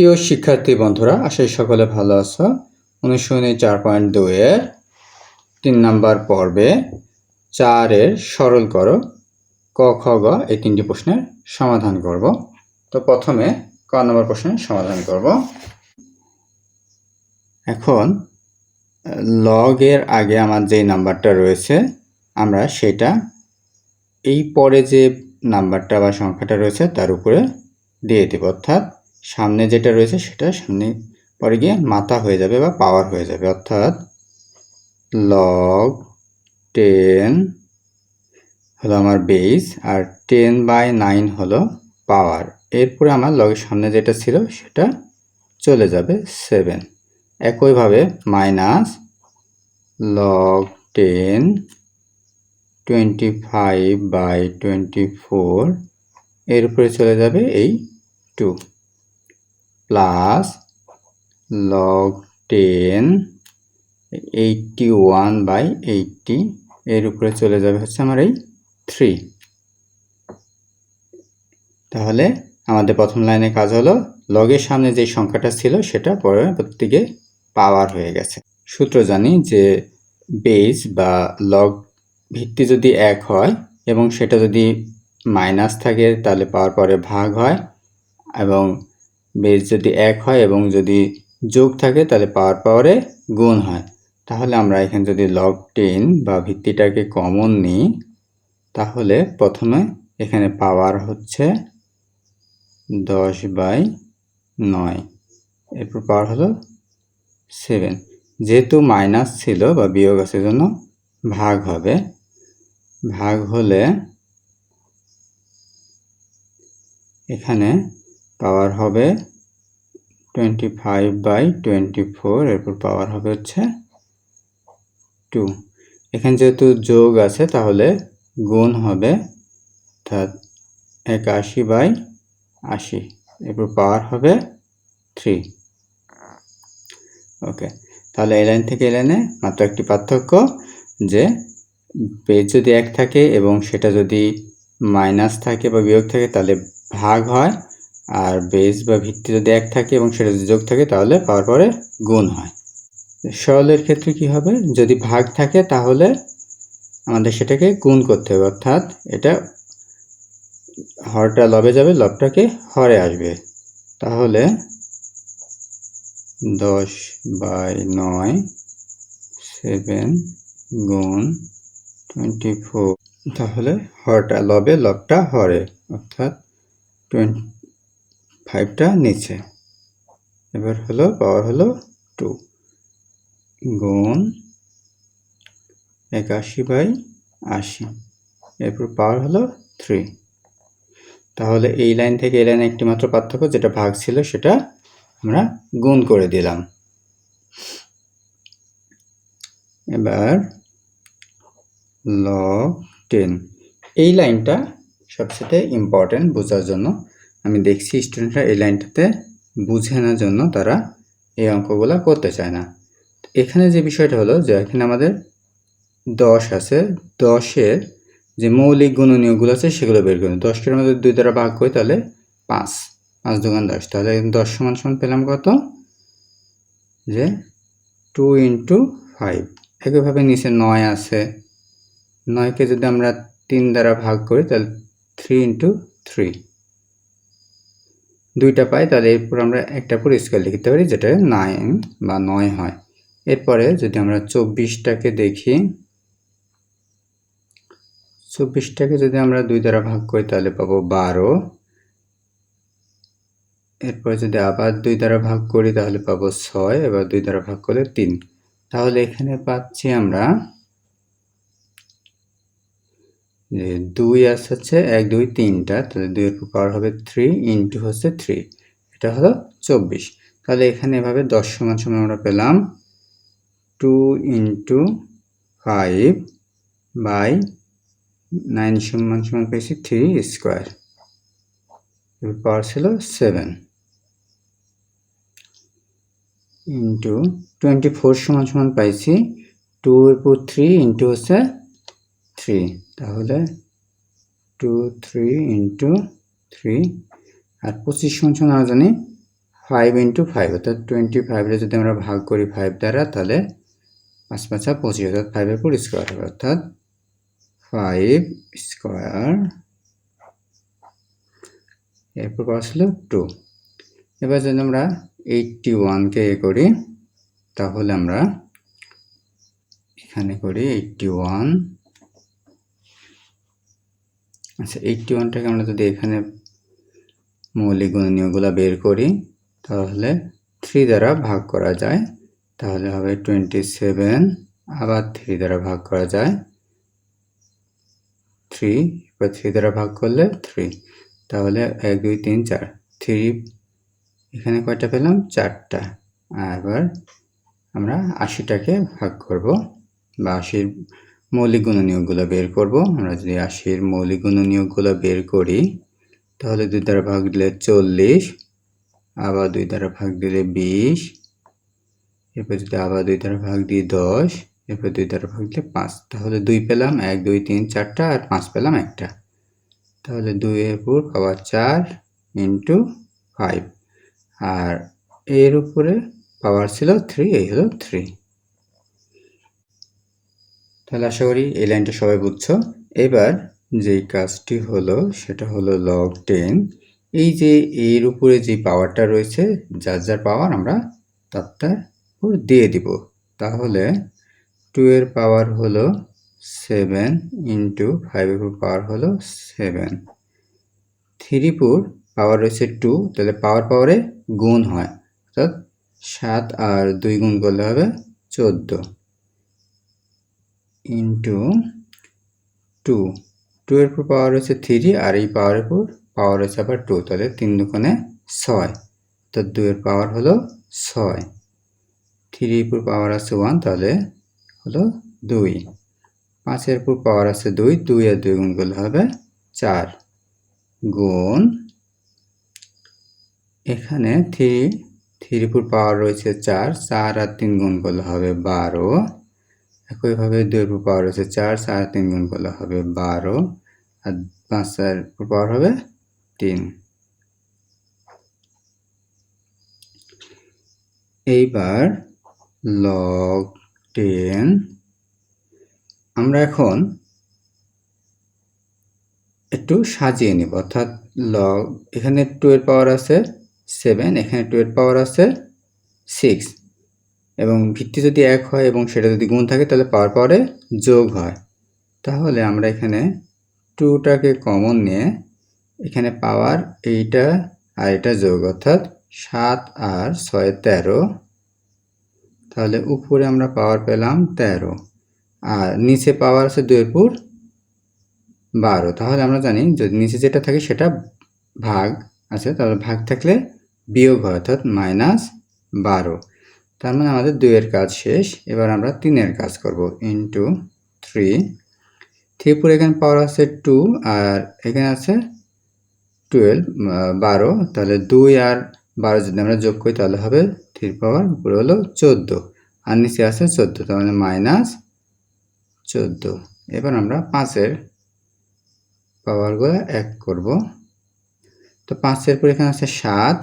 প্রিয় শিক্ষার্থী বন্ধুরা, আশাই সকলে ভালো আছো? অনুশীলনী চার পয়েন্ট দুইয়ের তিন নাম্বার পর্বে চারের সরল করো, ক, খ, গ এই তিনটি প্রশ্নের সমাধান করব। তো প্রথমে ক নম্বর প্রশ্নের সমাধান করব। এখন লগের আগে আমার যেই নাম্বারটা রয়েছে, আমরা সেটা এই পরে যে নাম্বারটা বা সংখ্যাটা রয়েছে তার উপরে দিয়ে দেব। অর্থাৎ সামনে যেটা রয়েছে সেটা সামনে পরে গিয়ে মাথা হয়ে যাবে বা পাওয়ার হয়ে যাবে। অর্থাৎ লগ টেন হলো আমার বেস আর টেন বাই নাইন হলো পাওয়ার এরপরে আমার লগের সামনে যেটা ছিল সেটা চলে যাবে সেভেন একইভাবে minus log ten twenty five by twenty four এরপরে চলে যাবে এই two plus log ten eighty one by eighty এর উপরে চলে যাবে হচ্ছে আমার এই থ্রি। তাহলে আমাদের প্রথম লাইনে কাজ হলো, লগের সামনে যে সংখ্যাটা ছিল সেটা পরবর্তীকে পাওয়ার হয়ে গেছে। সূত্র জানি যে বেস বা লগ ভিত্তি যদি এক হয় এবং সেটা যদি মাইনাস থাকে তাহলে পাওয়ার পরে ভাগ হয় এবং বেস যদি এক হয় এবং যদি যোগ থাকে, তাহলে পাওয়ার পাওয়ারে গুণ হয়। তাহলে আমরা এখানে যদি লগ টেন বা ভিত্তিটাকে কমন নিই, তাহলে প্রথমে এখানে পাওয়ার হচ্ছে দশ বাই নয়। এরপর পাওয়ার হলো সেভেন যেহেতু মাইনাস ছিল বা বিয়োগ আছে জন্য ভাগ হবে। ভাগ হলে এখানে পাওয়ার হবে twenty five by twenty four এরপর পাওয়ার হবে হচ্ছে টু এখানে যেহেতু যোগ আছে, তাহলে গুণ হবে অর্থাৎ একাশি বাই আশি, এরপর পাওয়ার হবে থ্রি ওকে তাহলে এই লাইন থেকে এই লাইনে মাত্র একটি পার্থক্য যে পেজ যদি এক থাকে এবং সেটা যদি মাইনাস থাকে বা বিয়োগ থাকে, তাহলে ভাগ হয় আর বেস বা ভিত্তি যদি এক থাকে এবং সেটা যদি যোগ থাকে, তাহলে পাওয়ার পরে গুণ হয়। সরলের ক্ষেত্রে কি হবে? যদি ভাগ থাকে, তাহলে আমাদের সেটাকে গুণ করতে হবে। অর্থাৎ এটা হরটা লবে যাবে, লবটাকে হরে আসবে। তাহলে দশ বাই নয় সেভেন গুণ টোয়েন্টি ফোর তাহলে হরটা লবে, লবটা হরে। অর্থাৎ টোয়েন্টি ফাইভটা নিচে। এবার হলো পাওয়ার হলো টু গুণ একাশি বাই আশি। এরপর পাওয়ার হলো থ্রি তাহলে এই লাইন থেকে এই লাইনে একটি মাত্র পার্থক্য, যেটা ভাগ ছিল সেটা আমরা গুণ করে দিলাম। এবার লগ টেন এই লাইনটা সবচেয়ে ইম্পর্টেন্ট বোঝার জন্য আমি দেখছি স্টুডেন্টরা এই লাইনটাতে বুঝে না জন্য তারা এই অঙ্কগুলো করতে চায় না। এখানে যে বিষয়টা হলো যে এখানে আমাদের দশ আছে, দশের যে মৌলিক গুণনীয়গুলো আছে সেগুলো বের করুন। দশকে আমাদের দুই দ্বারা ভাগ করি তাহলে পাঁচ পাঁচ দোকান দশ। তাহলে দশ সমান সমান পেলাম কত? যে টু ইন্টু ফাইভ একইভাবে নিচে নয় আছে। নয়কে যদি আমরা তিন দ্বারা ভাগ করি তাহলে থ্রি ইন্টু থ্রি দুইটা পাই, তাহলে এরপর আমরা একটা করে স্কেল লিখতে পারি, যেটা নাইন বা নয় হয়। এরপরে যদি আমরা চব্বিশটাকে দেখি, চব্বিশটাকে যদি আমরা দুই দ্বারা ভাগ করি, তাহলে পাবো বারো। এরপরে যদি আবার দুই দ্বারা ভাগ করি, তাহলে পাবো ছয়, এবার দুই দ্বারা ভাগ করলে তিন। তাহলে এখানে পাচ্ছি আমরা দুই আস হচ্ছে এক, দুই, তিনটা, তাহলে দুইয়ের পাওয়ার হবে থ্রি ইন্টু হচ্ছে থ্রি এটা হলো চব্বিশ। তাহলে এখানে এভাবে দশ সমান সমান আমরা পেলাম two into five by nine সমান সমান পেয়েছি থ্রি স্কোয়ার পাওয়ার ছিল সেভেন ইন্টু টোয়েন্টি ফোর সমান সমান পাইছি টু এর থ্রি ইন্টু হচ্ছে থ্রি তাহলে টু থ্রি ইন্টু থ্রি আর পঁচিশ সমান আমরা জানি ফাইভ ইন্টু ফাইভ অর্থাৎ টোয়েন্টি ফাইভে যদি আমরা ভাগ করি ফাইভ দ্বারা, তাহলে পাঁচ পাঁচা পঁচিশ, অর্থাৎ ফাইভের উপর স্কোয়ার হবে, অর্থাৎ ফাইভ স্কোয়ার এরপর ছিল টু এবার যদি আমরা এইটটি ওয়ানকে এ করি, তাহলে আমরা এখানে করি এইটটি ওয়ান আচ্ছা এইটটি ওয়ানটাকে আমরা যদি এখানে মৌলিক গুণনীয়গুলো বের করি, তাহলে থ্রি দ্বারা ভাগ করা যায়, তাহলে হবে টোয়েন্টি সেভেন আবার থ্রি দ্বারা ভাগ করা যায় থ্রি এবার থ্রি দ্বারা ভাগ করলে থ্রি তাহলে এক, দুই, তিন, চার থ্রি এখানে কয়টা পেলাম? চারটা, আর এবার আমরা আশিটাকে ভাগ করব, বা আশির মৌলিক গুণনীয়কগুলো বের করব। আমরা যদি আশির মৌলিক গুণনীয়কগুলো বের করি, তাহলে দুই দ্বারা ভাগ দিলে চল্লিশ, আবার দুই দ্বারা ভাগ দিলে বিশ, এরপর যদি আবার দুই দ্বারা ভাগ দিই দশ, এরপর দুই দ্বারা ভাগ দিলে পাঁচ। তাহলে দুই পেলাম এক, দুই, তিন, চারটা, আর পাঁচ পেলাম একটা। তাহলে দুইয়ের উপর পাওয়ার চার ইন্টু ফাইভ। আর এর উপরে পাওয়ার ছিল থ্রি, এই হলো থ্রি। তাহলে আশা করি এই লাইনটা সবাই বুঝছ। এবার যেই কাজটি হলো, সেটা হলো লগ টেন এই যে এর উপরে যে পাওয়ারটা রয়েছে, যার যার পাওয়ার আমরা উপর দিয়ে দিব। তাহলে টু এর পাওয়ার হলো সেভেন ইন্টু ফাইভের পাওয়ার হলো সেভেন থ্রি পুর পাওয়ার রয়েছে টু তাহলে পাওয়ার পাওয়ারে গুণ হয়। অর্থাৎ সাত আর দুই গুণ করলে হবে চোদ্দ। ইন্টু টু টু এর উপর পাওয়ার হচ্ছে থ্রি আর এই পাওয়ারের উপর পাওয়ার হচ্ছে আবার টু তাহলে তিন দুখানে ছয়। তো দুইয়ের পাওয়ার হলো ছয়। থ্রির উপর পাওয়ার আছে ওয়ান তাহলে হলো দুই। পাঁচের উপর পাওয়ার আছে দুই দুই আর দুই গুণ করলে হবে চার। গুণ এখানে থ্রি থ্রির উপর পাওয়ার রয়েছে চার চার আর তিন গুণ করলে হবে বারো। একইভাবে দুই উপর পাওয়ার রয়েছে চার চার তিন গুণ করলে হবে বারো, আর পাঁচের উপর পাওয়ার হবে তিন। এইবার লগ টেন আমরা এখন একটু সাজিয়ে নিব। অর্থাৎ লগ এখানে টু পাওয়ার আছে সেভেন এখানে টু পাওয়ার আছে সিক্স এবং ভিত্তি যদি এক হয় এবং সেটা যদি গুণ থাকে, তাহলে পাওয়ার পাওয়ারে যোগ হয়। তাহলে আমরা এখানে টুটাকে কমন নিয়ে এখানে পাওয়ার এইটা আর এটা যোগ, অর্থাৎ সাত আর ছয় তেরো। তাহলে উপরে আমরা পাওয়ার পেলাম তেরো। আর নিচে পাওয়ার আছে দুইয়ের পুর বারো। তাহলে আমরা জানি যদি নিচে যেটা থাকে সেটা ভাগ আছে, তাহলে ভাগ থাকলে বিয়োগ হয়, অর্থাৎ মাইনাস বারো। তার মানে আমাদের দুইয়ের কাজ শেষ। এবার আমরা তিনের কাজ করব ইন্টু থ্রি থ্রি পুরো এখানে পাওয়ার আছে টু আর এখানে আছে টুয়েলভ বারো। তাহলে দুই আর বারো যদি আমরা যোগ করি তাহলে হবে থ্রি পাওয়ার উপরে হলো চোদ্দ। আর নিচে আছে চোদ্দ তাহলে মাইনাস চোদ্দ। এবার আমরা পাঁচের পাওয়ারগুলো এক করব। তো পাঁচের পর এখানে আছে সাত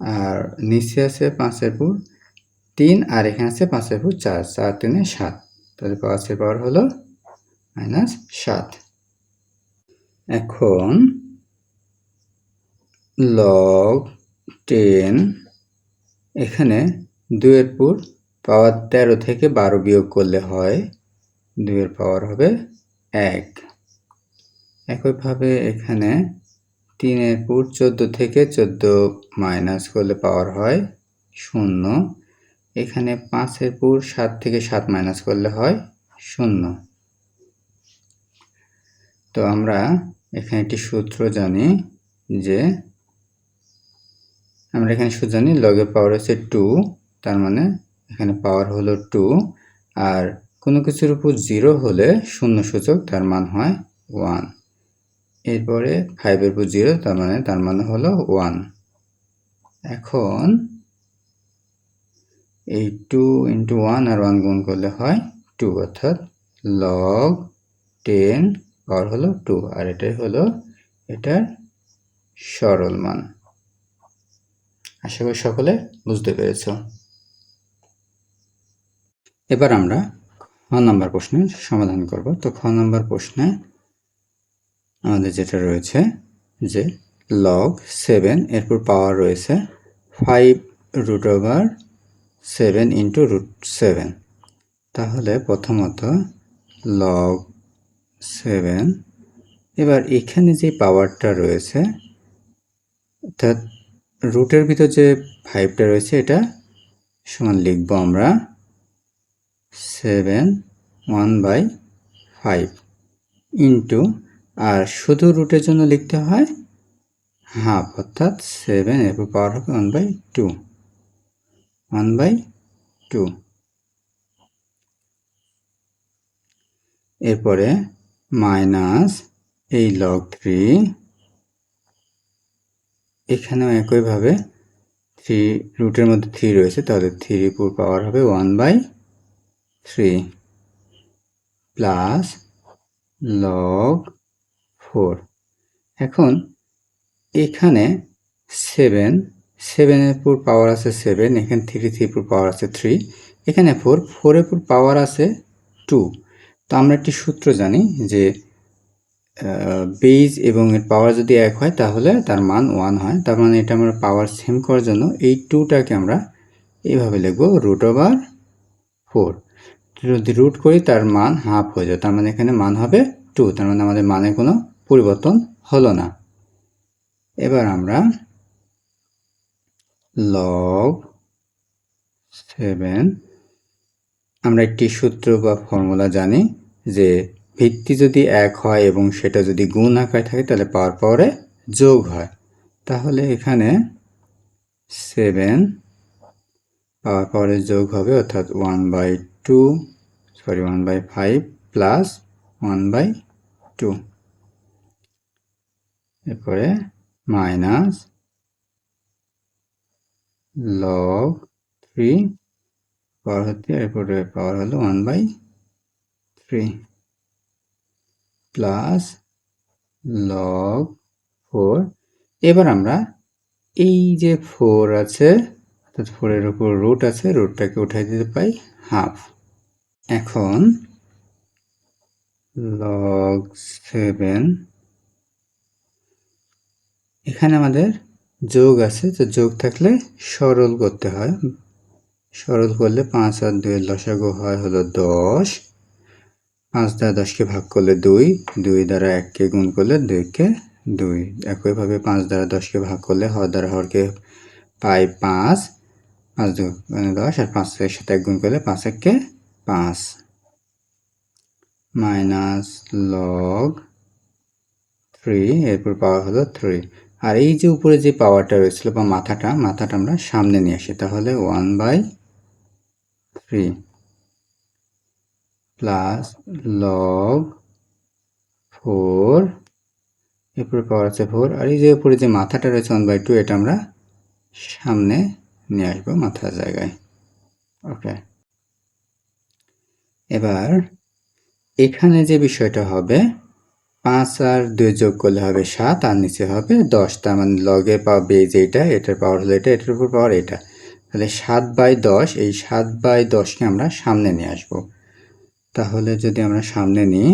আর নিচে আছে পাঁচের পুর তিন, আর এখানে আছে পাঁচের পুর চার চার তিনে সাত। তাহলে পাঁচের পাওয়ার হলো মাইনাস সাত। এখন লগ টেন এখানে দুয়ের পুর পাওয়ার তেরো থেকে বারো বিয়োগ করলে হয় দুইয়ের পাওয়ার হবে এক। একইভাবে এখানে তিনের পুর চোদ্দ থেকে চোদ্দ মাইনাস করলে পাওয়ার হয় শূন্য। এখানে পাঁচের পুর সাত থেকে সাত মাইনাস করলে হয় শূন্য। তো আমরা এখানে একটি সূত্র জানি যে, আমরা এখানে সূত্র জানি লগের পাওয়ার হচ্ছে টু তার মানে এখানে পাওয়ার হলো টু আর কোনো কিছুর উপর জিরো হলে শূন্য সূচক তার মান হয় ওয়ান এরপরে ফাইভের উপর জিরো তার মানে তার মানে হলো ওয়ান এখন এই টু ইন্টু ওয়ান আর ওয়ান গুণ করলে হয় টু অর্থাৎ লগ টেন পাওয়ার হলো টু আর এটাই হলো এটার সরল মান। আশা করি সকলে বুঝতে পেরেছ। এবার আমরা খ নম্বর প্রশ্নের সমাধান করব। তো খ নম্বর প্রশ্নে আমাদের যেটা রয়েছে যে লগ সেভেন এরপর পাওয়ার রয়েছে five root over seven into root seven তাহলে প্রথমত লগ সেভেন এবার এখানে যে পাওয়ারটা রয়েছে অর্থাৎ রুটের ভিতর যে ফাইভটা রয়েছে, এটা সমান লিখব আমরা seven one by five into আর শুধু রুটের জন্য লিখতে হয় হাফ অর্থাৎ সেভেন এরপর পাওয়ার হবে one by two one by two এরপরে মাইনাস এই লগ থ্রি এখানেও একইভাবে থ্রি রুটের মধ্যে থ্রি রয়েছে, তাহলে থ্রি পুর পাওয়ার হবে one by three plus log four. এখন এখানে সেভেন সেভেনের পুর পাওয়ার আছে সেভেন, এখানে থ্রি থ্রি পুর পাওয়ার আছে থ্রি। এখানে ফোর ফোরের পুর পাওয়ার আছে টু। তো আমরা একটি সূত্র জানি যে বেজ এবং এর পাওয়ার যদি এক হয় তাহলে তার মান ওয়ান হয়। তার মানে এটা আমরা পাওয়ার সেম করার জন্য এই টুটাকে আমরা এইভাবে লিখব রুট ওভার ফোর। যদি রুট করি তার মান হাফ হয়ে যায়, তার মানে এখানে মান হবে টু। তার মানে আমাদের মানে কোনো পরিবর্তন হলো না। এবার আমরা লগ সেভেন আমরা একটি সূত্র বা ফর্মুলা জানি যে ভিত্তি যদি এক হয় এবং সেটা যদি গুণ আকারে থাকে, তাহলে পাওয়ার পাওয়ারে যোগ হয়। তাহলে এখানে সেভেন পাওয়ার পাওয়ারে যোগ হবে অর্থাৎ one by two sorry one by five plus one by two এরপরে মাইনাস লগ থ্রি পাওয়ার হচ্ছে, এরপরে পাওয়ার হলো one by three plus log four এবার আমরা এই যে ফোর আছে, অর্থাৎ ফোরের উপর রুট আছে রুটটাকে উঠাই দিতে পাই হাফ এখন লগ সেভেন এখানে আমাদের যোগ আছে, তো যোগ থাকলে সরল করতে হয়। সরল করলে পাঁচ আর দুইয়ের লসাগু হয় হলো দশ। পাঁচ দ্বারা দশকে ভাগ করলে দুই দুই দ্বারা এককে গুণ করলে দুইকে দুই। একইভাবে পাঁচ দ্বারা দশকে ভাগ করলে হর দ্বারা হরকে পাই পাঁচ। পাঁচ দু মানে দশ আর পাঁচের সাথে এক গুণ করলে পাঁচ এককে পাঁচ। মাইনাস লগ থ্রি, এরপর পাওয়ার হলো থ্রি। আর এই যে উপরে যে পাওয়ারটা রয়েছিল বা মাথাটা মাথাটা আমরা সামনে নিয়ে আসি। তাহলে one by three plus log four এরপরে পাওয়ার আছে ফোর আর এই যে উপরে যে মাথাটা রয়েছে ওয়ান বাই টু এটা আমরা সামনে নিয়ে আসব মাথার জায়গায়। ওকে এবার এখানে যে বিষয়টা হবে পাঁচ আর দুই যোগ করলে হবে সাত, আর নিচে হবে দশ। তার মানে লগে পাবে যেটা, এটার পাওয়ার হলো এটা, এটার উপর পাওয়ার এটা। তাহলে সাত বাই দশ, এই সাত বাই দশকে আমরা সামনে নিয়ে আসব। তাহলে যদি আমরা সামনে নিই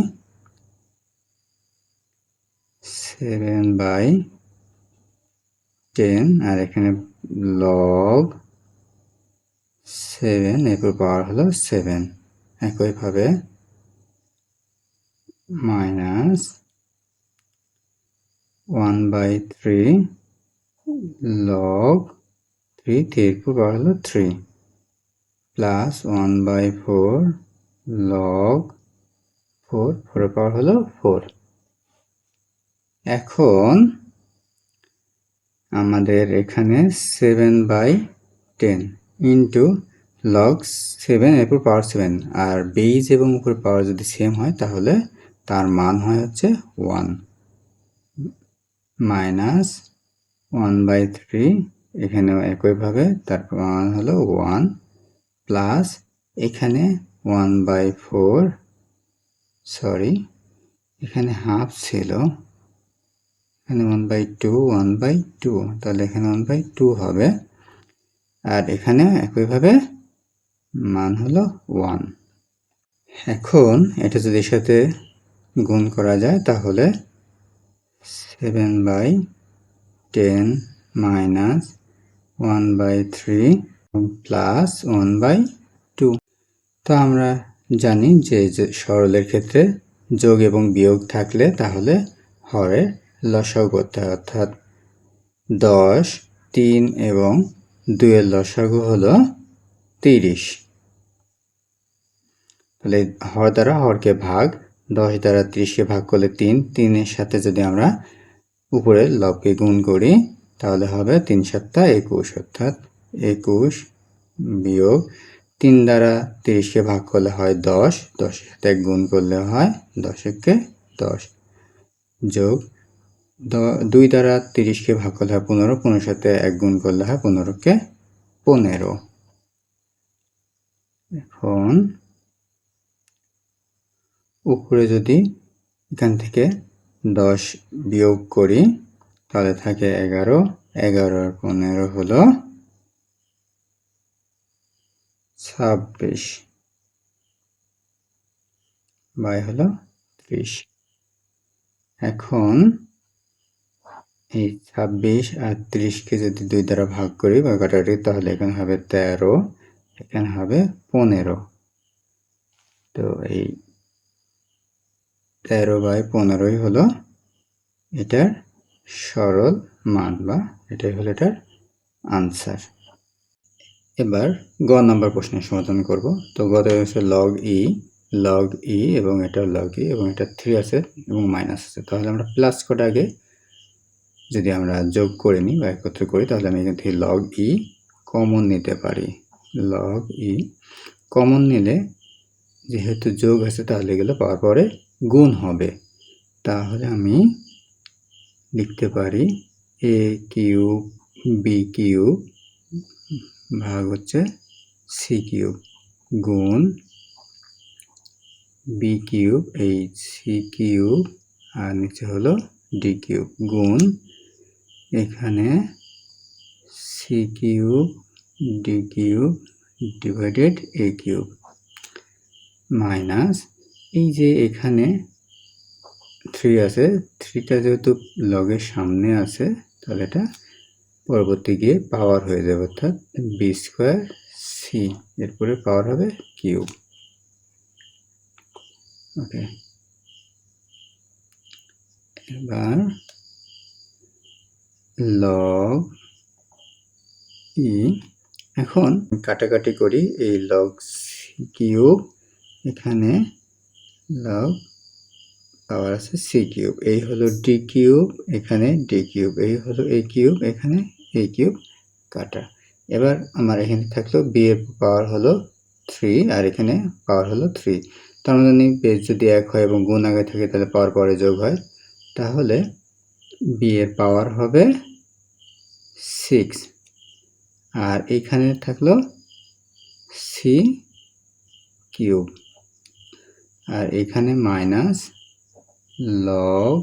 সেভেন বাই টেন আর এখানে লগ সেভেন এরপর পাওয়ার হলো সেভেন একইভাবে minus one by three log three থ্রির পর পাওয়ার হলো three. Plus one by four log four ফোরের পাওয়ার হলো ফোর। এখন আমাদের এখানে seven by ten into log seven এরপর পাওয়ার সেভেন। আর বেজ এবং উপর পাওয়ার যদি সেম হয়, তাহলে তার মান হয় হচ্ছে one. Minus one by three, এখানেও একইভাবে তার মান হলো ওয়ান, প্লাস এখানে ওয়ান বাই ফোর, সরি, এখানে হাফ ছিল, এখানে one by two, one by two, তাহলে এখানে ওয়ান বাই টু হবে, আর এখানে একইভাবে মান হলো ওয়ান। এখন এটা যদি সাথে গুণ করা যায়, তাহলে seven by ten minus one by three plus one by two তো আমরা জানি যে সরলের ক্ষেত্রে যোগ এবং বিয়োগ থাকলে তাহলে হরের লসাগু করতে হয়। অর্থাৎ দশ, তিন এবং দুইয়ের লসাগু হলো তিরিশ। তাহলে হর দ্বারা হরকে ভাগ দশ দ্বারা ত্রিশকে ভাগ করলে তিন, তিনের সাথে যদি আমরা উপরে লবকে গুণ করি, তাহলে হবে তিন সাতটা একুশ, অর্থাৎ একুশ বিয়োগ তিন দ্বারা তিরিশকে ভাগ করলে হয় দশ, দশের সাথে গুণ করলে হয় দশ একে দশ যোগ দুই দ্বারা তিরিশকে ভাগ করলে হয় পনেরো, পনেরোর সাথে এক গুণ করলে হয় পনেরোকে পনেরো। এখন উপরে যদি এখান থেকে দশ বিয়োগ করি, তাহলে থাকে এগারো। এগারো আর পনেরো হলো ছাব্বিশ। বাই হলো ত্রিশ। এখন এই ছাব্বিশ আর ত্রিশকে যদি দুই দ্বারা ভাগ করি বা কাটাকাটি তাহলে এখানে হবে তেরো, এখানে হবে পনেরো। তো এই তেরো বাই পনেরোই হলো এটার সরল মান বা এটাই হলো এটার আনসার এবার গ নাম্বার প্রশ্নের সমাধান করব। তো গত হচ্ছে লগ ই লগ ই এবং এটা লগ ই এবং এটা থ্রি আছে এবং মাইনাস আছে। তাহলে আমরা প্লাস কটা আগে যদি আমরা যোগ করে নিই বা একত্র করি, তাহলে আমি এখান থেকে লগ ই কমন নিতে পারি। লগ ই কমন নিলে যেহেতু যোগ আছে তাহলে এগুলো পাওয়ার পরে গুণ হবে। তাহলে আমি লিখতে পারি এ কিউব বি কিউব ভাগ হচ্ছে সি কিউব গুণ বি কিউব এই সি কিউব আর নিচে হলো ডি কিউব গুণ এখানে C cube D cube divided A cube minus এই যে এখানে থ্রি আছে থ্রিটা যেহেতু লগের সামনে আছে, তাহলে এটা পরবর্তী গিয়ে পাওয়ার হয়ে যাবে, অর্থাৎ বি স্কোয়ার সি এরপরে পাওয়ার হবে কিউ ওকে এবার লগ ই এখন কাটাকাটি করি এই লগ কিউব, এখানে লগ পাওয়ার আছে সি কিউব এই হলো ডি কিউব এখানে ডি কিউব এই হলো এ কিউব এখানে এ কিউব কাটা। এবার আমার এখানে থাকল বি এর পাওয়ার হলো থ্রি আর এখানে পাওয়ার হলো থ্রি তার জানি বেস যদি এক হয় এবং গুণ আগে থাকে, তাহলে পাওয়ার পরে যোগ হয়। তাহলে বি এর পাওয়ার হবে সিক্স আর এইখানে থাকল সি কিউব আর এখানে মাইনাস লগ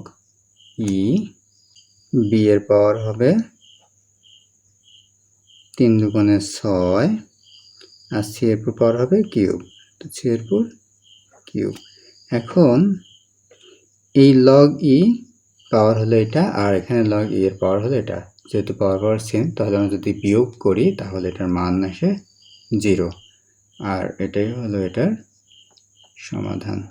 ই বি এর পাওয়ার হবে তিন দুগুণে ছয় আর সি পাওয়ার হবে কিউব। তো সি এর কিউব। এখন এই লগ ই পাওয়ার হলো এটা, আর এখানে লগ ই এর পাওয়ার হলো এটা। যেহেতু পাওয়ার পাওয়ার সেম তাহলে আমরা যদি বিয়োগ করি, তাহলে এটার মান আসে জিরো আর এটাই হলো এটার সমাধান।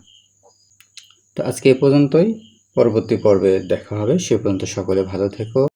তো আজকে এ পর্যন্তই। পরবর্তী পর্বে দেখা হবে। সে পর্যন্ত সকলে ভালো থেকো।